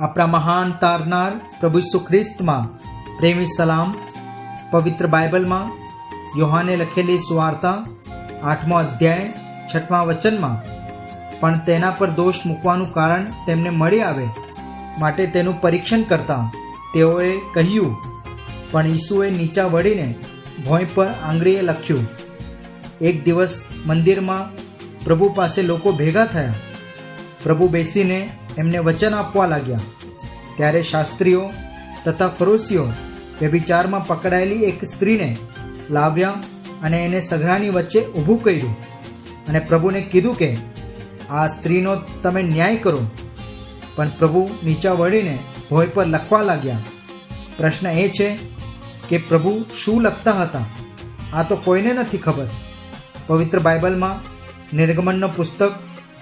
આપણા મહાન તારનાર પ્રભુ ખ્રિસ્તમાં પ્રેમી સલામ, પવિત્ર બાઇબલમાં યોહાને લખેલી સુવાર્તા, આઠમો અધ્યાય છઠમા વચનમાં, પણ તેના પર દોષ મૂકવાનું કારણ તેમને મળી આવે માટે તેનું પરીક્ષણ કરતા તેઓએ કહ્યું, પણ ઈસુએ નીચા વળીને ભોંય પર આંગળીએ લખ્યું, એક દિવસ મંદિરમાં પ્રભુ પાસે લોકો ભેગા થયા. પ્રભુ બેસીને એમને વચન આપવા લાગ્યા. ત્યારે શાસ્ત્રીઓ તથા ફરોશીઓ વ્યભિચારમાં પકડાયેલી એક સ્ત્રીને લાવ્યા અને એને સઘળાની વચ્ચે ઊભું કર્યું અને પ્રભુને કીધું કે, આ સ્ત્રીનો તમે ન્યાય કરો. પણ પ્રભુ નીચા વળીને ભોય પર લખવા લાગ્યા. પ્રશ્ન એ છે કે પ્રભુ શું લખતા હતા? આ તો કોઈને નથી ખબર. પવિત્ર બાઇબલમાં નિર્ગમનનો પુસ્તક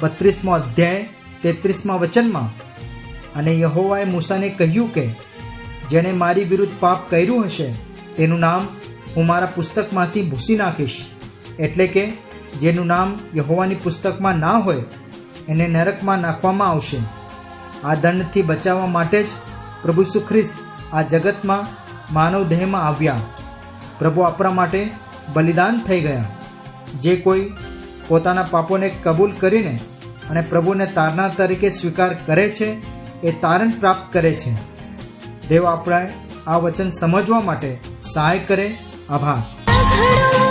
બત્રીસમો અધ્યાય તેત્રીસમાં વચનમાં, અને યહોવાએ મૂસાને કહ્યું કે, જેણે મારી વિરુદ્ધ પાપ કર્યું હશે, તેનું નામ હું મારા પુસ્તકમાંથી ભૂસી નાખીશ. એટલે કે, જેનું નામ યહોવાની પુસ્તકમાં ના હોય, એને નરકમાં નાખવામાં આવશે. આ દંડથી બચાવવા માટે જ પ્રભુ સુખ્રિસ્ત આ જગતમાં માનવ દેહમાં આવ્યા. પ્રભુ આપણા માટે બલિદાન થઈ ગયા. જે કોઈ પોતાના પાપોને કબૂલ કરીને અને પ્રભુને તારનાર તરીકે સ્વીકાર કરે છે, એ તારણ પ્રાપ્ત કરે છે. દેવ આપણે આ વચન સમજવા માટે સહાય કરે. આભાર.